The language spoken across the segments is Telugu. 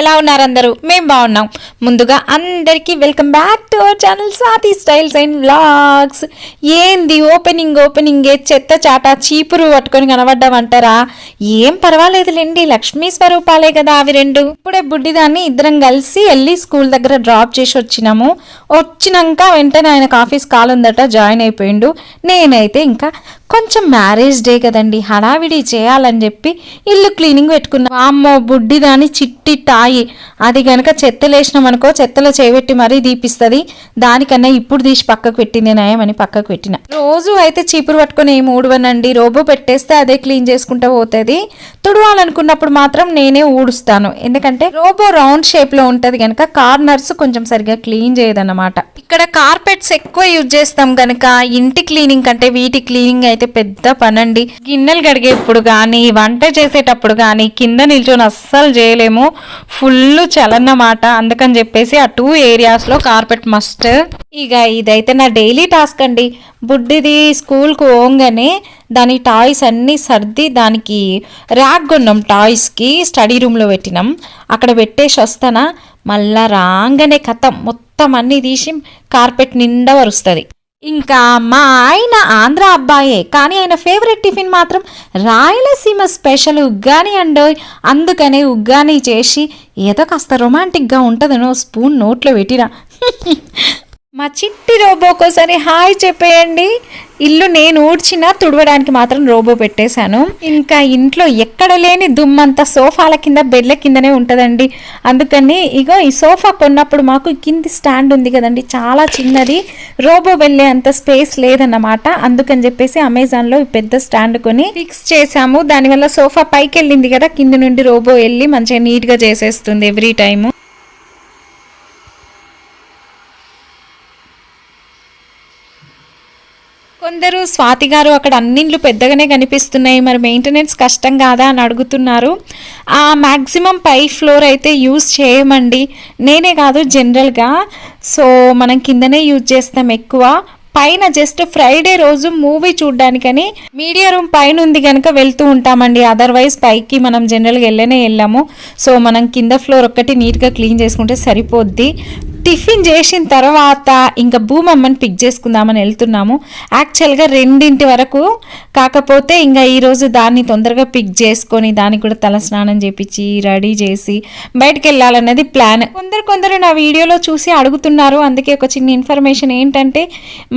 ఎలా ఉన్నారు అందరూ? మేము బాగున్నాం. ముందుగా అందరికీ welcome back to our channel Sathi styles and vlogs. ఏంది ఓపెనింగ్ ఓపెనింగ్ చెత్త చాట చీపురు పట్టుకొని కనబడ్డామంటారా ఏం పర్వాలేదులేండి లక్ష్మీ స్వరూపాలే కదా అవి రెండు. ఇప్పుడే బుడ్డిదాన్ని ఇద్దరం కలిసి వెళ్ళి స్కూల్ దగ్గర డ్రాప్ చేసి వచ్చినాము. వచ్చినాక వెంటనే ఆయనకు ఆఫీస్ కాల్ ఉందట జాయిన్ అయిపోయిండు. నేనైతే ఇంకా కొంచెం మ్యారేజ్ డే కదండి. హడావిడి చేయాలని చెప్పి ఇల్లు క్లీనింగ్ పెట్టుకున్నాం. అమ్మో బుడ్డి దాని చిట్టి టాయి అది గనక చెత్తలేసినాం అనుకో చెత్తలో చేయబెట్టి మరీ దీపిస్తుంది దానికన్నా ఇప్పుడు తీసి పక్కకు పెట్టింది నయమని పక్కకు పెట్టిన. రోజు అయితే చీపురు పట్టుకొని ఏం ఊడవనండి. రోబో పెట్టేస్తే అదే క్లీన్ చేసుకుంటూ పోతుంది. తుడవాలనుకున్నప్పుడు మాత్రం నేనే ఊడుస్తాను. ఎందుకంటే రోబో రౌండ్ షేప్లో కనుక కార్నర్స్ కొంచెం సరిగా క్లీన్ చేయదన్నమాట. ఇక్కడ కార్పెట్స్ ఎక్కువ యూజ్ చేస్తాం కనుక ఇంటి క్లీనింగ్ కంటే వీటి క్లీనింగ్ అయితే పెద్ద పనండి. గిన్నెలు కడిగేప్పుడు కానీ వంట చేసేటప్పుడు కానీ కింద నిల్చొని అస్సలు చేయలేము. ఫుల్ చలన్నమాట. అందుకని చెప్పేసి ఆ టూ ఏరియాస్లో కార్పెట్ మస్ట్. ఇక ఇదైతే నా డైలీ టాస్క్ అండి. బుడ్డిది స్కూల్కు పోగానే దాని టాయ్స్ అన్నీ సర్ది దానికి ర్యాక్ కొన్నాం టాయ్స్కి స్టడీ రూమ్లో పెట్టినాం. అక్కడ పెట్టేసి వస్తానా? మళ్ళా రాగానే కథ మొత్తం అన్నీ తీసి కార్పెట్ నిండా వరుస్తుంది. ఇంకా మా ఆయన ఆంధ్ర అబ్బాయే కానీ ఆయన ఫేవరెట్ టిఫిన్ మాత్రం రాయలసీమ స్పెషల్ ఉగ్గాని అండో అందుకనే ఉగ్గాని చేసి ఏదో కాస్త రొమాంటిక్గా ఉంటుందనో స్పూన్ నోట్లో పెట్టిన. మా చిట్టి రోబోకోసారి హాయ్ చెప్పేయండి. ఇల్లు నేను ఊడ్చిన తుడవడానికి మాత్రం రోబో పెట్టేశాను. ఇంకా ఇంట్లో ఎక్కడ లేని దుమ్మంతా సోఫాల కింద బెడ్ల కిందనే ఉంటుందండి. అందుకని ఇగో ఈ సోఫా కొన్నప్పుడు మాకు కింది స్టాండ్ ఉంది కదండి చాలా చిన్నది. రోబో వెళ్ళే అంత స్పేస్ లేదన్నమాట. అందుకని చెప్పేసి అమెజాన్లో ఈ పెద్ద స్టాండ్ కొని ఫిక్స్ చేసాము దానివల్ల సోఫా పైకి వెళ్ళింది కదా కింద నుండి రోబో వెళ్ళి మంచిగా నీట్గా చేసేస్తుంది ఎవ్రీ టైము. కొందరు స్వాతి గారు అక్కడ అన్నిండ్లు పెద్దగానే కనిపిస్తున్నాయి. మరి మెయింటెనెన్స్ కష్టం కాదా అని అడుగుతున్నారు. ఆ మ్యాక్సిమం పై ఫ్లోర్ అయితే యూజ్ చేయమండి. నేనే కాదు జనరల్గా సో మనం కిందనే యూజ్ చేస్తాం ఎక్కువ. పైన జస్ట్ ఫ్రైడే రోజు మూవీ చూడ్డానికని మీడియా రూమ్ పైన ఉంది కనుక వెళ్తూ ఉంటామండి. అదర్వైజ్ పైకి మనం జనరల్గా వెళ్ళనే వెళ్ళాము. సో మనం కింద ఫ్లోర్ ఒక్కటి నీట్గా క్లీన్ చేసుకుంటే సరిపోద్ది. టిఫిన్ చేసిన తర్వాత ఇంకా భూమమ్మని పిక్ చేసుకుందామని వెళ్తున్నాము. యాక్చువల్గా రెండింటి వరకు కాకపోతే ఇంకా ఈరోజు దాన్ని తొందరగా పిక్ చేసుకొని దానికి కూడా తల స్నానం చేపించి రెడీ చేసి బయటకు వెళ్ళాలన్నది ప్లాన్ కొందరు కొందరు నా వీడియోలో చూసి అడుగుతున్నారు. అందుకే ఒక చిన్న ఇన్ఫర్మేషన్ ఏంటంటే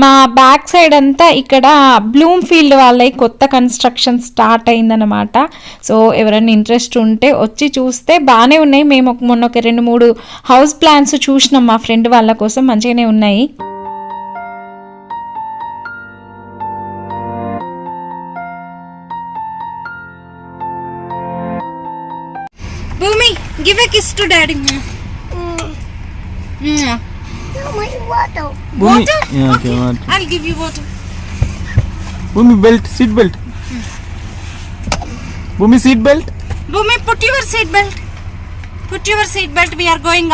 మా బ్యాక్ సైడ్ అంతా ఇక్కడ బ్లూమ్ ఫీల్డ్ వాళ్ళకి కొత్త కన్స్ట్రక్షన్ స్టార్ట్ అయిందనమాట సో ఎవరైనా ఇంట్రెస్ట్ ఉంటే వచ్చి చూస్తే బాగానే ఉన్నాయి. మేము మొన్న ఒక రెండు మూడు హౌస్ ప్లాన్స్ చూసినాం మా ఫ్రెండ్ వాళ్ళ కోసం మంచిగానే ఉన్నాయి Bhumi give a kiss to daddy Bhumi, yeah, okay, water. I'll give you water. Bhumi belt, seat belt. Bhumi seat belt. Bhumi, put your seat belt. Put your seat belt. We are going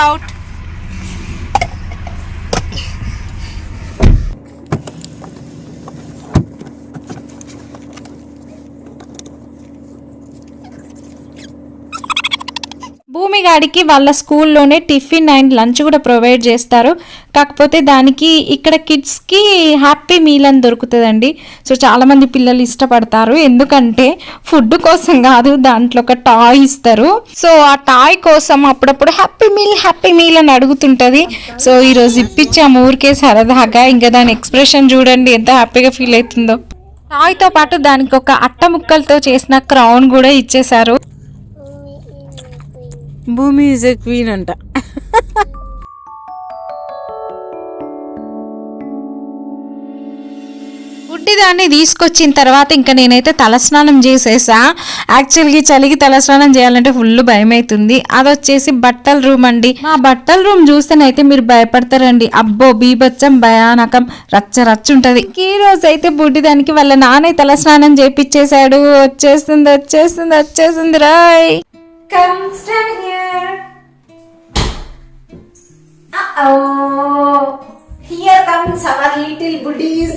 వాడికి వాళ్ళ స్కూల్లోనే టిఫిన్ అండ్ లంచ్ కూడా ప్రొవైడ్ చేస్తారు. కాకపోతే దానికి ఇక్కడ కిడ్స్కి హ్యాపీ మీల్ అని దొరుకుతుందండి. సో చాలామంది పిల్లలు ఇష్టపడతారు. ఎందుకంటే ఫుడ్ కోసం కాదు దాంట్లో ఒక టాయ్ ఇస్తారు. సో ఆ టాయ్ కోసం అప్పుడప్పుడు హ్యాపీ మీల్ హ్యాపీ మీల్ అని అడుగుతుంటుంది. సో ఈరోజు ఇప్పించాము. ఊరికే సరదాగా ఇంకా దాని ఎక్స్ప్రెషన్ చూడండి ఎంత హ్యాపీగా ఫీల్ అవుతుందో. టాయ్తో పాటు దానికి ఒక అట్ట ముక్కలతో చేసిన క్రౌన్ కూడా ఇచ్చేశారు. భూమి ఈజ్ ఎ క్వీన్ అంట. గుడ్డిదాన్ని తీసుకొచ్చిన తర్వాత ఇంకా నేనైతే తలస్నానం చేసేసా. యాక్చువల్గా చలికి తలస్నానం చేయాలంటే ఫుల్ భయం అవుతుంది అది వచ్చేసి బట్టల రూమ్ అండి. మా బట్టల రూమ్ చూస్తేనైతే మీరు భయపడతారండి. అబ్బో బీభత్సం భయానకం రచ్చ రచ్చ ఉంటుంది. ఈ రోజు అయితే బుడ్డి దానికి వాళ్ళ నాన్న తలస్నానం చేపించేశాడు వచ్చేస్తుంది వచ్చేస్తుంది వచ్చేస్తుంది Roy. Come stand here. Uh-oh. Here comes our little buddies.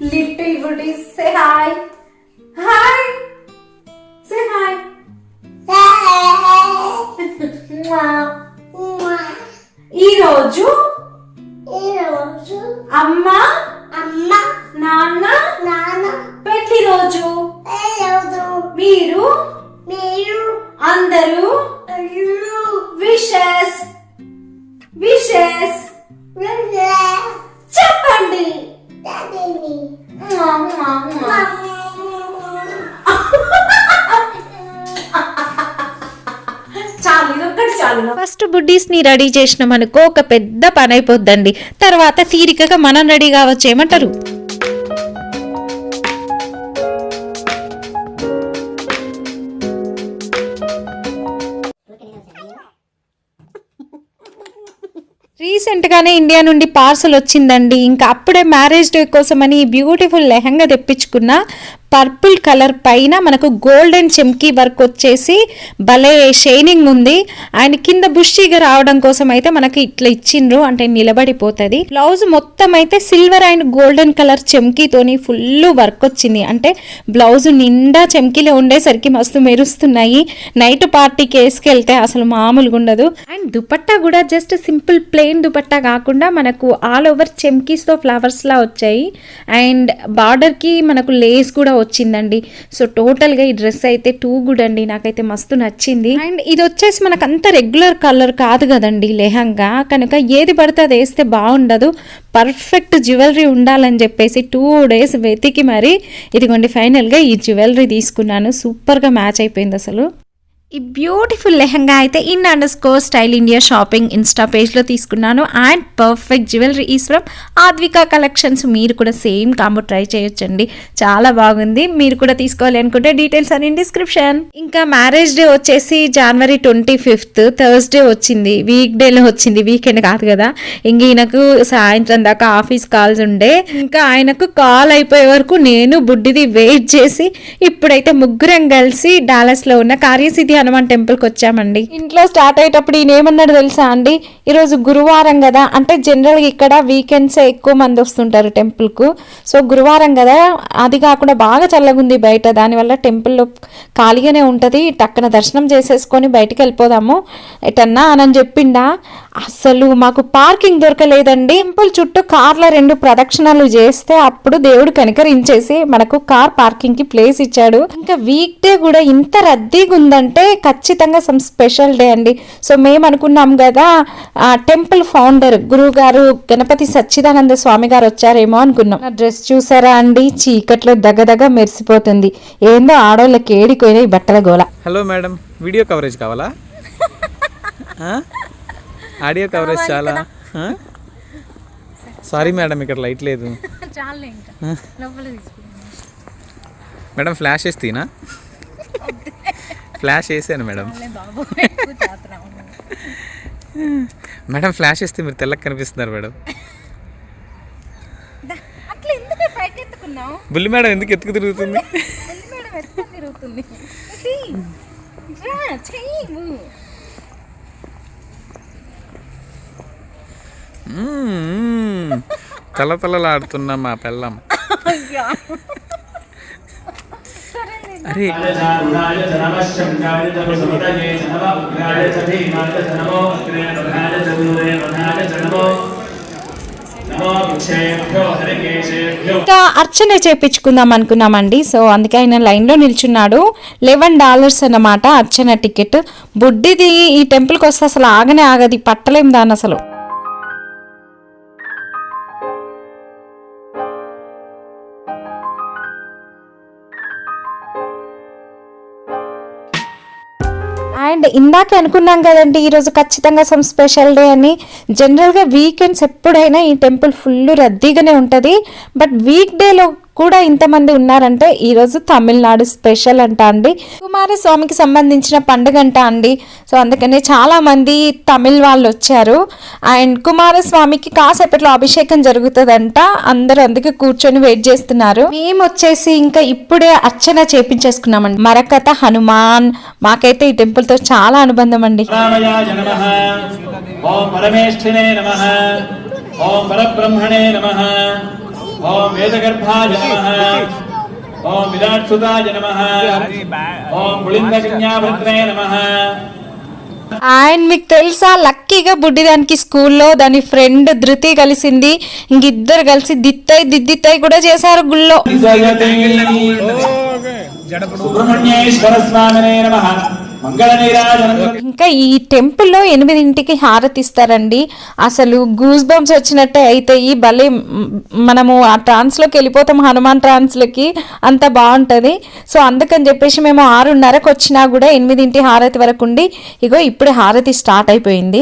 Little buddies. Say hi. Hi. Say hi. ఈరోజు ఈరోజు అమ్మ అమ్మ నాన్న నాన్న ప్రతిరోజు ఈరోజు మీరు మీరు అందరూ విషెస్ విషెస్. చెప్పండి. డాడీని మ్వా, మ్వా, ఫస్ట్ బుడ్డీస్ని రెడీ చేసినాం అనుకో ఒక పెద్ద పని అయిపోద్దండి తర్వాత తీరికగా మనం రెడీ కావచ్చు ఏమంటారు gente రీసెంట్గానే ఇండియా నుండి పార్సల్ వచ్చిందండి. ఇంకా అప్పుడే మ్యారేజ్ డే కోసమని బ్యూటిఫుల్ లెహంగా తెప్పించుకున్న పర్పుల్ కలర్ పైన మనకు గోల్డెన్ చెమ్కీ వర్క్ వచ్చేసి భలే షైనింగ్ ఉంది. ఆయన కింద బుషీగా రావడం కోసం అయితే మనకి ఇట్లా ఇచ్చిండ్రు. అంటే నిలబడిపోతుంది. బ్లౌజ్ మొత్తం అయితే సిల్వర్ అండ్ గోల్డెన్ కలర్ చెమ్కీతోని ఫుల్ వర్క్ వచ్చింది. అంటే బ్లౌజ్ నిండా చెమ్కీలే ఉండేసరికి మస్తు మెరుస్తున్నాయి. నైట్ పార్టీకి వేసుకెళ్తే అసలు మామూలుగా ఉండదు అండ్ దుపట్టా కూడా జస్ట్ సింపుల్ ప్లెయిన్ దుపట్టా కాకుండా మనకు ఆల్ ఓవర్ చెమ్కీస్తో ఫ్లవర్స్లా వచ్చాయి. అండ్ బార్డర్కి మనకు లేస్ కూడా వచ్చిందండి. సో టోటల్గా ఈ డ్రెస్ అయితే టూ గుడ్ అండి. నాకైతే మస్తు నచ్చింది. అండ్ ఇది వచ్చేసి మనకు అంత రెగ్యులర్ కలర్ కాదు కదండి లెహంగా. కనుక ఏది పడితే అది వేస్తే బాగుండదు. పర్ఫెక్ట్ జ్యువెలరీ ఉండాలని చెప్పేసి టూ డేస్ వెతికి మరి ఇదిగోండి ఫైనల్గా ఈ జ్యువెలరీ తీసుకున్నాను. సూపర్గా మ్యాచ్ అయిపోయింది అసలు. ఈ బ్యూటిఫుల్ లెహంగా అయితే in underscore style India shopping Insta పేజ్లో తీసుకున్నాను. And perfect jewellery is from Advika collections మీరు కూడా సేమ్ కాంబో ట్రై చేయొచ్చండి. చాలా బాగుంది. మీరు కూడా తీసుకోవాలి అనుకుంటే డీటెయిల్స్ అని డిస్క్రిప్షన్ ఇంకా మ్యారేజ్ డే వచ్చేసి జనవరి ట్వంటీ ఫిఫ్త్ థర్స్డే వచ్చింది. వీక్ డేలో వచ్చింది. వీకెండ్ కాదు కదా. ఇంక ఈయనకు సాయంత్రం దాకా ఆఫీస్ కాల్స్ ఉండే. ఇంకా ఆయనకు కాల్ అయిపోయే వరకు నేను బుడ్డిది వెయిట్ చేసి ఇప్పుడైతే ముగ్గురం కలిసి డాలస్లో ఉన్న కార్యసిద్ధి హనుమాన్ టెంపుల్కి వచ్చామండి. ఇంట్లో స్టార్ట్ అయ్యేటప్పుడు ఈయన ఏమన్నాడు తెలుసా అండి? ఈరోజు గురువారం కదా అంటే జనరల్గా ఇక్కడ వీకెండ్సే ఎక్కువ మంది వస్తుంటారు టెంపుల్కు సో గురువారం కదా అది కాకుండా బాగా చల్లగా ఉంది బయట దానివల్ల టెంపుల్లో ఖాళీగానే ఉంటుంది టక్కన దర్శనం చేసేసుకొని బయటికి వెళ్ళిపోదాము. ఎటన్నా అని చెప్పిండా అసలు మాకు పార్కింగ్ దొరకలేదండి. టెంపుల్ చుట్టూ కార్ల రెండు ప్రదక్షిణలు చేస్తే అప్పుడు దేవుడు కనికరించేసి మనకు కార్ పార్కింగ్కి ప్లేస్ ఇచ్చాడు. ఇంకా వీక్ డే కూడా ఇంత రద్దీగా ఉందంటే ఖచ్చితంగా సమ్ స్పెషల్ డే అండి. సో మేము అనుకున్నాం కదా టెంపుల్ ఫౌండర్ గురువు గారు గణపతి సచ్చిదానంద స్వామి గారు వచ్చారేమో అనుకున్నాం. నా డ్రెస్ చూసారా అండి? చీకట్లో దగదగ మెరిసిపోతుంది. ఏందో ఆడోళ్ళకి ఏడిపోయిన ఈ బట్టల గోల. హలో మేడం వీడియో కవరేజ్ కావాలా? ఆ? ఆడియో కవరేజ్ చాలా. సారీ మేడం ఇక్కడ లైట్ లేదు. మేడం ఫ్లాష్ వేసి తీనా? ఫ్లాష్ వేసాను మేడం. మేడం ఫ్లాష్ వేస్తే మీరు తెల్లకి కనిపిస్తున్నారు మేడం. బుల్లి మేడం ఎందుకు ఎత్తుకు తిరుగుతుంది. తల తలలాడుతున్నా మా పెళ్ళం. అరే. ఇంకా అర్చన చేపించుకుందాం అనుకున్నామండి. సో అందుకే ఆయన లైన్లో నిల్చున్నాడు. లెవెన్ డాలర్స్ అన్నమాట అర్చన టికెట్. బుడ్డిది ఈ టెంపుల్కి వస్తే అసలు ఆగనే ఆగది. పట్టలేం దాన్ని అసలు. అండ్ ఇందాక అనుకున్నాం కదండి ఈరోజు ఖచ్చితంగా సమ్ స్పెషల్ డే అని. జనరల్గా వీకెండ్స్ ఎప్పుడైనా ఈ టెంపుల్ ఫుల్ రద్దీగానే ఉంటుంది. బట్ వీక్ డేలో కూడా ఇంతమంది ఉన్నారంటే ఈరోజు తమిళనాడు స్పెషల్ అంట అండి. కుమారస్వామికి సంబంధించిన పండుగ అంట అండి. సో అందుకనే చాలా మంది తమిళ్ వాళ్ళు వచ్చారు. అండ్ కుమారస్వామికి కాసేపట్లో అభిషేకం జరుగుతుందంట. అందరూ అందుకే కూర్చొని వెయిట్ చేస్తున్నారు. మేము వచ్చేసి ఇంకా ఇప్పుడే అర్చన చేపించేసుకున్నామండి. మరకథ హనుమాన్ మాకైతే ఈ టెంపుల్తో చాలా అనుబంధం అండి. ఓం పరమేష్ఠినే నమః. ఓం పరబ్రహ్మణే నమః. ఓం వేదగర్భాయ నమః. ఓం విరాట్సుతాయ నమః. ఓం పులిందకన్యాభద్రే నమః. అండ్ మీకు తెలుసా? లక్కీగా బుడ్డిదానికి స్కూల్లో దాని ఫ్రెండ్ ధృతి కలిసింది. ఇంక ఇద్దరు కలిసి దిత్తై దిద్దిత్తై కూడా చేశారు గుళ్ళో. సుబ్రహ్మణ్యేశ్వర స్వామినే నమః. ఇంకా ఈ టెంపుల్లో ఎనిమిదింటికి హారతి ఇస్తారండి అసలు గూస్ బంప్స్ వచ్చినట్టే అయితే ఈ భలే మనము ఆ ట్రాన్స్లోకి వెళ్ళిపోతాం హనుమాన్ ట్రాన్స్లోకి అంత బాగుంటుంది. సో అందుకని చెప్పేసి మేము ఆరున్నరకు వచ్చినా కూడా ఎనిమిదింటి హారతి వరకు ఉండి ఇగో ఇప్పుడే హారతి స్టార్ట్ అయిపోయింది.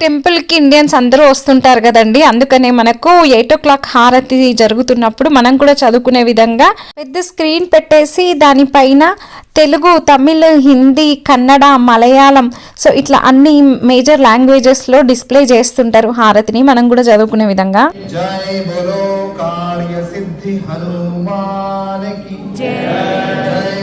టెంపుల్కి ఇండియన్స్ అందరూ వస్తుంటారు కదండి. అందుకనే మనకు ఎయిట్ ఓ క్లాక్ హారతి జరుగుతున్నప్పుడు మనం కూడా చదువుకునే విధంగా పెద్ద స్క్రీన్ పెట్టేసి దానిపైన తెలుగు తమిళ్ హిందీ కన్నడ మలయాళం సో ఇట్లా అన్ని మేజర్ లాంగ్వేజెస్లో డిస్ప్లే చేస్తుంటారు హారతిని. మనం కూడా చదువుకునే విధంగా. జై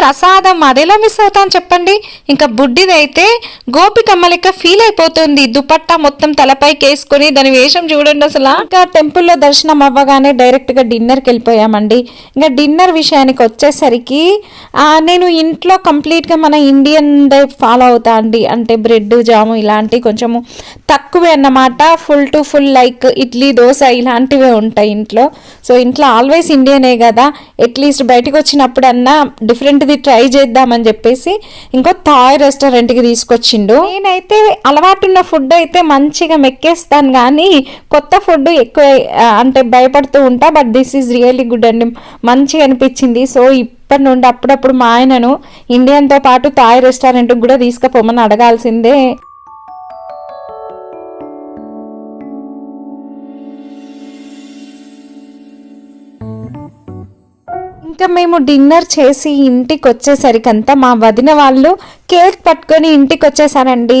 ప్రసాదం అదెలా మిస్ అవుతాను చెప్పండి. ఇంకా బుడ్డిదైతే గోపికమ్మ లెక్క ఫీల్ అయిపోతుంది. దుపట్టా మొత్తం తలపైకి వేసుకొని దాని వేషం చూడండి అసలు. ఇంకా టెంపుల్లో దర్శనం అవ్వగానే డైరెక్ట్గా డిన్నర్కి వెళ్ళిపోయామండి. ఇంకా డిన్నర్ విషయానికి వచ్చేసరికి నేను ఇంట్లో కంప్లీట్గా మన ఇండియన్ ఫాలో అవుతా అండి. అంటే బ్రెడ్ జాము ఇలాంటివి కొంచెము తక్కువే అన్నమాట. Full to full like idli dosa ఇలాంటివే ఉంటాయి ఇంట్లో. సో ఇంట్లో ఆల్వేస్ ఇండియనే కదా. అట్లీస్ట్ బయటకు వచ్చినప్పుడన్నా ఇది ట్రై చేద్దామని చెప్పేసి ఇంకో థాయ్ రెస్టారెంట్కి తీసుకొచ్చిండు. నేనైతే అలవాటున్న ఫుడ్ అయితే మంచిగా మెక్కేస్తాను కానీ కొత్త ఫుడ్ ఎక్కువ అంటే భయపడుతూ ఉంటా but this is really good అండి. మంచిగా అనిపించింది. సో ఇప్పటి నుండి అప్పుడప్పుడు మా ఆయనను ఇండియన్తో పాటు థాయ్ రెస్టారెంట్కి కూడా తీసుకుపోమని అడగాల్సిందే. ఇంకా మేము డిన్నర్ చేసి ఇంటికి వచ్చేసరికంతా మా వదిన వాళ్ళు కేక్ పట్టుకొని ఇంటికి వచ్చేసారండి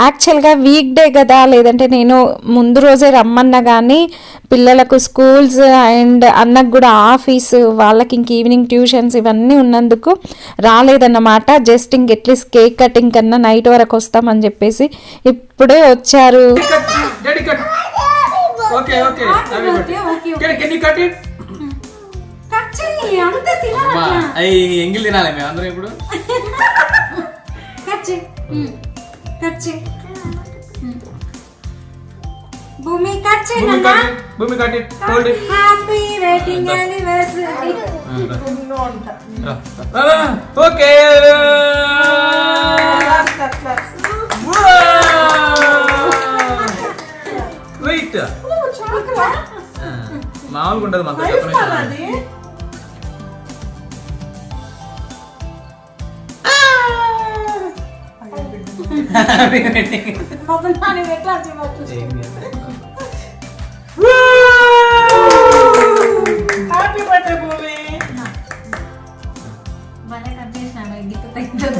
యాక్చువల్గా వీక్ డే కదా లేదంటే నేను ముందు రోజే రమ్మన్నా కానీ పిల్లలకు స్కూల్స్ అండ్ అన్నకు కూడా ఆఫీస్ వాళ్ళకి ఇంక ఈవినింగ్ ట్యూషన్స్ ఇవన్నీ ఉన్నందుకు రాలేదన్నమాట. జస్ట్ ఇంక అట్లీస్ట్ కేక్ కటింగ్ కన్నా నైట్ వరకు వస్తామని చెప్పేసి ఇప్పుడే వచ్చారు. కట్ ఓకే ఓకే అంతే తినాలి అయ్యి ఎంగిల్ తినాలి మేము అందరం ఇప్పుడు. చెయ్యి ఉమ్. భూమి కట్ చెయ్యి భూమి నాన్న cut it Bhoomi cut it hold happy wedding anniversary okay. Wait మామూలుగా ఉండదు మనతో చెప్పలేదు హ్యాపీ బర్త్డే భూమి భలే కట్ చేసినాను గిత్త తగ్గుతుంది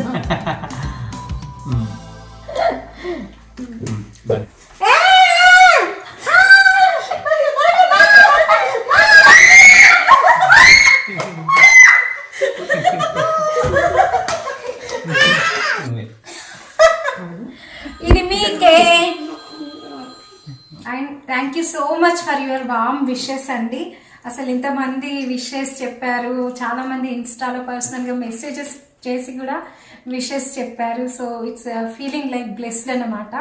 ఫర్ యువర్ వామ్ విషెస్ అండి. అసలు ఇంతమంది విషెస్ చెప్పారు. చాలా మంది ఇన్స్టాలో పర్సనల్గా మెసేజెస్ చేసి కూడా విషెస్ చెప్పారు. So it's feeling like blessed అనమాట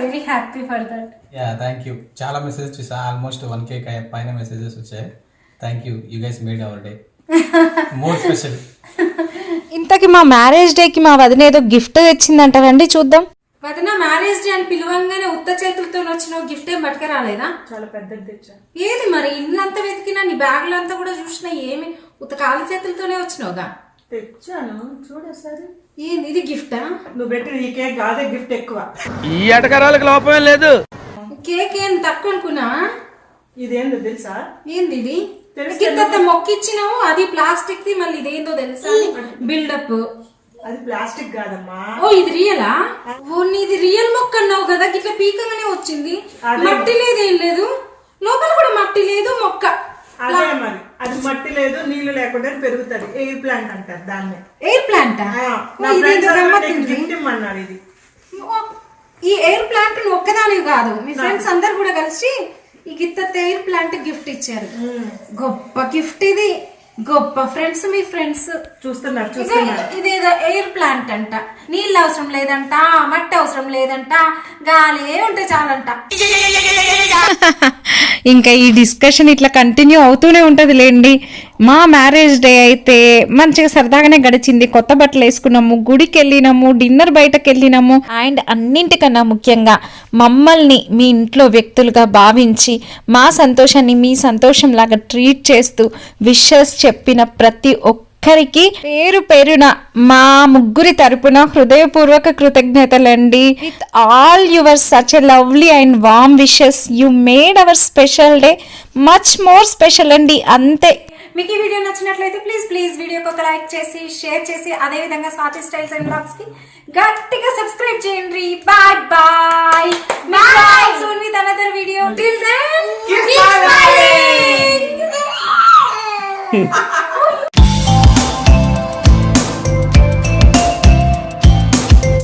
very happy for that. Yeah thank you. చాలా మెసేజెస్ చూసా. ఆల్మోస్ట్ వన్ కే పైన మెసేజెస్ వచ్చాయి. Thank you. You guys made our day. More special. ఇంతకి మా మ్యారేజ్ డేకి మా వదిన ఏదో గిఫ్ట్ తెచ్చిందంటారండి చూద్దాం. వదిన మ్యారేజ్ డే అని పిలవంగానే ఉత్త చేతులతో వచ్చిన గిఫ్ట్ ఏం పట్టుక రాలేదా? చాలా పెద్దది తెచ్చా. ఏది మరి? ఇల్లంతా వెతికినా నీ బ్యాగులు అంతా కూడా చూసినా ఏమి? ఉత్త ఖాళీ చేతులతోనే వచ్చినావుగా తెచ్చాను. చూడసారి ఏంది? ఇది గిఫ్టా నువ్వు పెట్టిన ఈ కేక్ కాదే గిఫ్ట్ ఎక్కువ. ఈ ఎటకరాలకు లోపమే లేదు. కేక్ ఏంది తక్కువ అనుకున్నా? ఇదేందో తెలుసా? ఏంది ఇది? తెలుసు. ఇంత మొక్కిచ్చినావు అది ప్లాస్టిక్ ది మళ్ళీ ఇదేందో తెలుసా? బిల్డప్. అది ప్లాస్టిక్ కాదమ్మా. ఓ ఇది రియలా? ఓ ఇది రియల్ మొక్క అన్నావు కదా ఇట్లా పీకంగానే వచ్చింది. మట్టి లేదు ఏం లేదు? లోపల కూడా మట్టి లేదు మొక్క. అదే మరి. అది మట్టి లేదు నీళ్ళు లేకుండా పెరుగుతుంది. ఎయిర్ ప్లాంట్ అంటారు దాన్ని. Air plant? ఇమ్మన్నారు ఇది. ఈ ఎయిర్ ప్లాంట్ నువ్వు ఒక్కదానివి కాదు. మీ ఫ్రెండ్స్ అందరు కూడా కలిసి ఈ గిత్త ఎయిర్ ప్లాంట్ గిఫ్ట్ ఇచ్చారు. గొప్ప గిఫ్ట్ ఇది. గొప్ప ఫ్రెండ్స్ మీ ఫ్రెండ్స్ చూస్తున్నారు ఇదే చూస్తున్నారు. ఇదేదో ఎయిర్ ప్లాంట్ అంట. నీళ్ళు అవసరం లేదంట మట్టి అవసరం లేదంట గాలి ఉంటే చాలంట. ఇంకా ఈ డిస్కషన్ ఇట్లా కంటిన్యూ అవుతూనే ఉంటుంది లేండి మా మ్యారేజ్ డే అయితే మంచిగా సరదాగానే గడిచింది. కొత్త బట్టలు వేసుకున్నాము గుడికి వెళ్ళినాము డిన్నర్ బయటకు వెళ్ళినాము. అండ్ అన్నింటికన్నా ముఖ్యంగా మమ్మల్ని మీ ఇంట్లో వ్యక్తులుగా భావించి మా సంతోషాన్ని మీ సంతోషంలాగా ట్రీట్ చేస్తూ విషెస్ చెప్పిన ప్రతి ఒక్కరికి పేరు పేరున మా ముగ్గురి తరపున హృదయపూర్వక కృతజ్ఞతలండి. With all your such a lovely and warm wishes you made our special day much more special అండి. అంతే మీకు ఈ వీడియో నచ్చినట్లయితే ప్లీజ్ ప్లీజ్ వీడియోకి ఒక లైక్ చేసి షేర్ చేసి అదే విధంగా స్వాతి స్టైల్స్ అండ్ బ్లాగ్స్కి గట్టిగా సబ్స్క్రైబ్ చేయండి. Bye bye soon with another video till then